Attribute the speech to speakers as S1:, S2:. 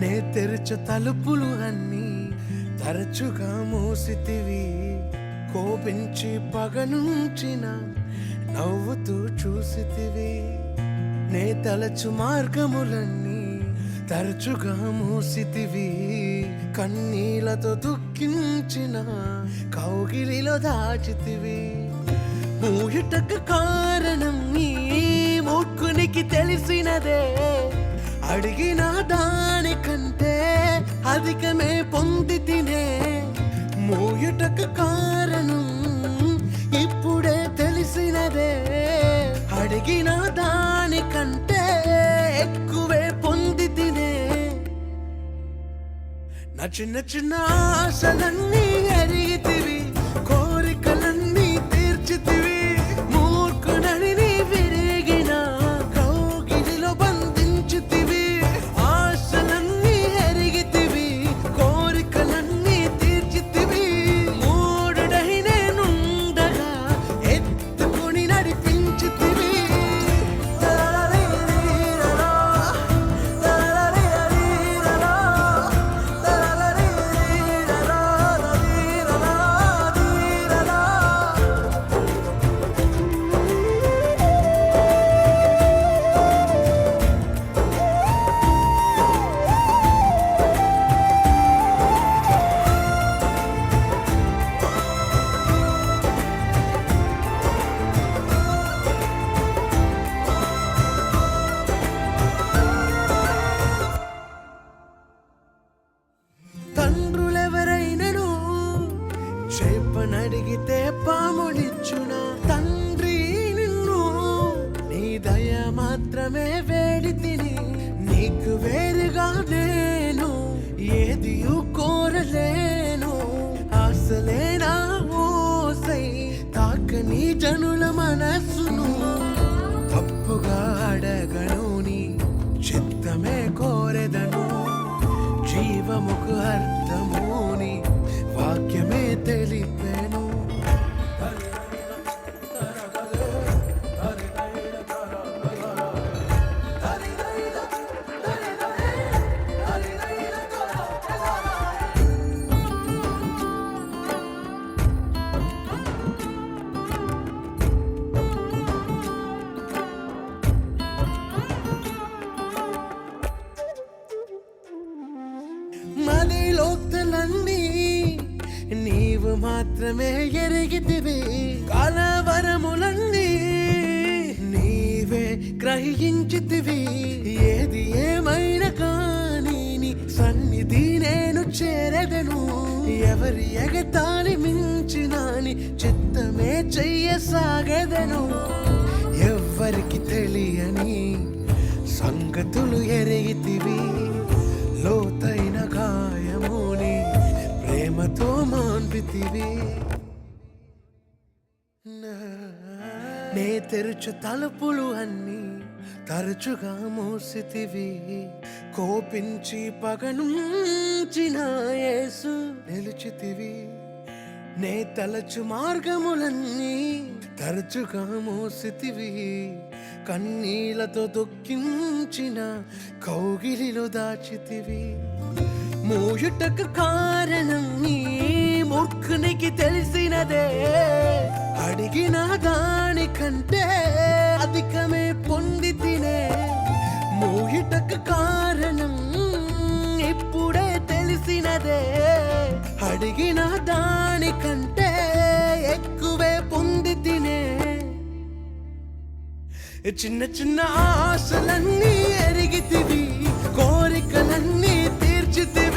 S1: నే తెరచ తలుపులు అన్నీ తరచుగా మూసితివి. కోపించి పగనుంచిన నవ్వుతూ చూసితివి. నే తలచు మార్గములన్నీ తరచుగా మూసితివి. కన్నీలతో దుఃఖించిన కౌగిలిలో దాచితివి. మూయుటకు కారణం నీ మూర్ఖునికి తెలిసినదే. అడిగిన దా అధికమే పొంది తినే మూయుటకు కారణం ఇప్పుడే తెలిసినదే. అడిగిన దానికంటే ఎక్కువే పొంది తినే నా చిన్న చిన్న ఆశలన్నీ అరిగితే చేపనడిగితే పామునిచ్చున తండ్రి నిన్ను నీ దయ మాత్రమే వేడి తిని నీకు వేరుగా నేను ఏది కోరలేను. అసలేనా ఓసై తాకని జనుల మనస్సును తప్పుగా అడగను నీ చిత్తమే కోరెదను. జీవముకు అర్థం మాత్రమే ఎరిగితివి. కలవరములన్నీ నీవే గ్రహించితివి. ఏది ఏమైనా కానీ నీ సన్నిధి నేను చేరదను. ఎవరి ఎగతాళి మించినాని చిత్తమే చెయ్యసాగదను. ఎవ్వరికి తెలియని సంగతులు ఎరిగితివి. లోతై ప్రేమతో మాన్పితివి. నే తెరుచు తలుపులు అన్ని తరచుగా మూసితివి. కోపించి పగనుంచిన యేసు నిలిచితివి. నే తలచు మార్గములన్నీ తరచుగా మోసితివి. కన్నీలతో దుఃఖించిన కౌగిలిలో దాచితివి. మూయుటకు కారణం నీకి తెలిసినదే అడిగిన దానికంటే అధికమే పొంది తినే మోహిటకు కారణం ఇప్పుడే తెలిసినదే అడిగిన దానికంటే ఎక్కువే పొంది తినే. చిన్న చిన్న ఆశలన్నీ ఎరిగితివి కోరికలన్నీ తీర్చితివి.